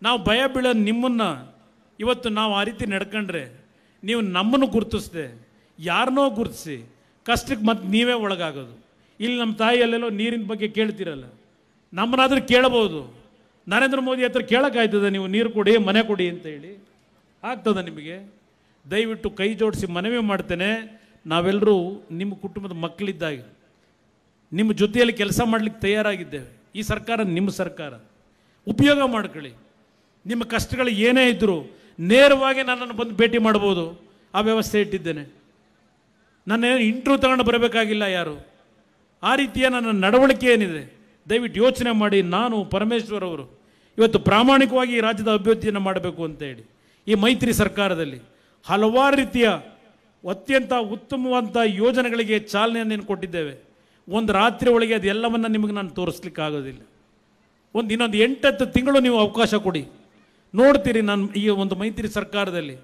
ನಾವು ಭಯ ಬೀಳೋದು ನಿಮ್ಮನ್ನು ಇವತ್ತು ನಾವು ಆ ರೀತಿ ನಡ್ಕೊಂಡ್ರೆ ನೀವು ನಮ್ಮನ್ನು ಗುರುತಿಸ್ದೆ. ಯಾರನ್ನೋ ಗುರುತಿಸಿ. ಕಷ್ಟಕ್ಕೆ ಮತ್ತೆ ನೀವೇ ಒಳಗಾಗೋದು. ಇಲ್ಲಿ ನಮ್ಮ ತಾಯಿಯಲ್ಲೆಲ್ಲೋ ನೀರಿನ ಬಗ್ಗೆ ಕೇಳ್ತಿರಲ್ಲ. ನಮ್ಮನ್ನಾದ್ರೂ ಕೇಳಬಹುದು. ನರೇಂದ್ರ ಮೋದಿ ಹತ್ರ ಕೇಳೋಕ್ಕಾಯ್ತದೆ ನೀವು ನೀರು ಕೊಡಿ, ಮನೆ ಕೊಡಿ ಅಂತ ಹೇಳಿ. ಆಗ್ತದೆ ನಿಮಗೆ. ದಯವಿಟ್ಟು ಕೈ ಜೋಡಿಸಿ ಮನವಿ ಮಾಡ್ತೇನೆ. ನಾವೆಲ್ಲರೂ ನಿಮ್ಮ ಕುಟುಂಬದ ಮಕ್ಕಳಿದ್ದಾಗ, ನಿಮ್ಮ ಜೊತೆಯಲ್ಲಿ ಕೆಲಸ ಮಾಡಲಿಕ್ಕೆ ತಯಾರಾಗಿದ್ದೇವೆ. ಈ ಸರ್ಕಾರ ನಿಮ್ಮ ಸರ್ಕಾರ. ಉಪಯೋಗ ಮಾಡ್ಕೊಳ್ಳಿ. ನಿಮ್ಮ ಕಷ್ಟಗಳು ಏನೇ ಇದ್ದರೂ ನೇರವಾಗಿ ನನ್ನನ್ನು ಬಂದು ಭೇಟಿ ಮಾಡ್ಬೋದು. ಆ ವ್ಯವಸ್ಥೆ ಇಟ್ಟಿದ್ದೇನೆ. ನನ್ನ ಇಂಟ್ರ್ಯೂ ತಗೊಂಡು ಬರಬೇಕಾಗಿಲ್ಲ ಯಾರು. ಆ ರೀತಿಯ ನನ್ನ ನಡವಳಿಕೆ ಏನಿದೆ? ದಯವಿಟ್ಟು ಯೋಚನೆ ಮಾಡಿ, ನಾನು ಪರಮೇಶ್ವರ್ ಅವರು ಇವತ್ತು ಪ್ರಾಮಾಣಿಕವಾಗಿ ಈ ರಾಜ್ಯದ ಅಭಿವೃದ್ಧಿಯನ್ನು ಮಾಡಬೇಕು ಅಂತ ಹೇಳಿ, ಈ ಮೈತ್ರಿ ಸರ್ಕಾರದಲ್ಲಿ ಹಲವಾರು ರೀತಿಯ ಅತ್ಯಂತ ಉತ್ತಮವಾದಂಥ ಯೋಜನೆಗಳಿಗೆ ಚಾಲನೆಯನ್ನು ಕೊಟ್ಟಿದ್ದೇವೆ. ಒಂದು ರಾತ್ರಿ ಒಳಗೆ ಅದೆಲ್ಲವನ್ನು ನಿಮಗೆ ನಾನು ತೋರಿಸ್ಲಿಕ್ಕೆ ಆಗೋದಿಲ್ಲ. ಒಂದು ಇನ್ನೊಂದು ಎಂಟತ್ತು ತಿಂಗಳು ನೀವು ಅವಕಾಶ ಕೊಡಿ. ನೋಡ್ತೀರಿ ನಾನು ಈ ಒಂದು ಮೈತ್ರಿ ಸರ್ಕಾರದಲ್ಲಿ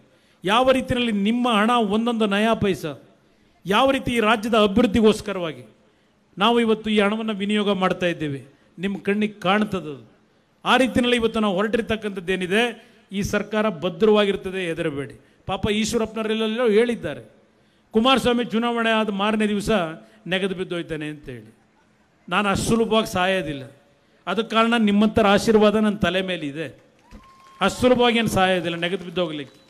ಯಾವ ರೀತಿಯಲ್ಲಿ ನಿಮ್ಮ ಹಣ ಒಂದೊಂದು ನಯಾ ಪೈಸ, ಯಾವ ರೀತಿ ಈ ರಾಜ್ಯದ ಅಭಿವೃದ್ಧಿಗೋಸ್ಕರವಾಗಿ ನಾವು ಇವತ್ತು ಈ ಹಣವನ್ನು ವಿನಿಯೋಗ ಮಾಡ್ತಾ ಇದ್ದೇವೆ. ನಿಮ್ಮ ಕಣ್ಣಿಗೆ ಕಾಣ್ತದದು ಆ ರೀತಿಯಲ್ಲಿ ಇವತ್ತು ನಾವು ಹೊರಟಿರ್ತಕ್ಕಂಥದ್ದೇನಿದೆ, ಈ ಸರ್ಕಾರ ಭದ್ರವಾಗಿರ್ತದೆ, ಹೆದರಬೇಡಿ. ಪಾಪ ಈಶ್ವರಪ್ಪನವರೆಲ್ಲೋ ಹೇಳಿದ್ದಾರೆ. ಕುಮಾರಸ್ವಾಮಿ ಚುನಾವಣೆ ಆದ ಮಾರನೇ ದಿವಸ ನೆಗೆದು ಬಿದ್ದೋಯ್ತಾನೆ ಅಂತೇಳಿ. ನಾನು ಅಷ್ಟು ಸುಲಭವಾಗಿ ಸಾಯೋದಿಲ್ಲ. ಅದಕ್ಕೆ ಕಾರಣ ನಿಮ್ಮಂಥರ ಆಶೀರ್ವಾದ ನನ್ನ ತಲೆ ಮೇಲಿದೆ. ಅಷ್ಟು ಸುಲಭವಾಗಿ ಏನು ಸಾಯೋದಿಲ್ಲ, ನೆಗೆದು ಬಿದ್ದೋಗ್ಲಿಕ್ಕೆ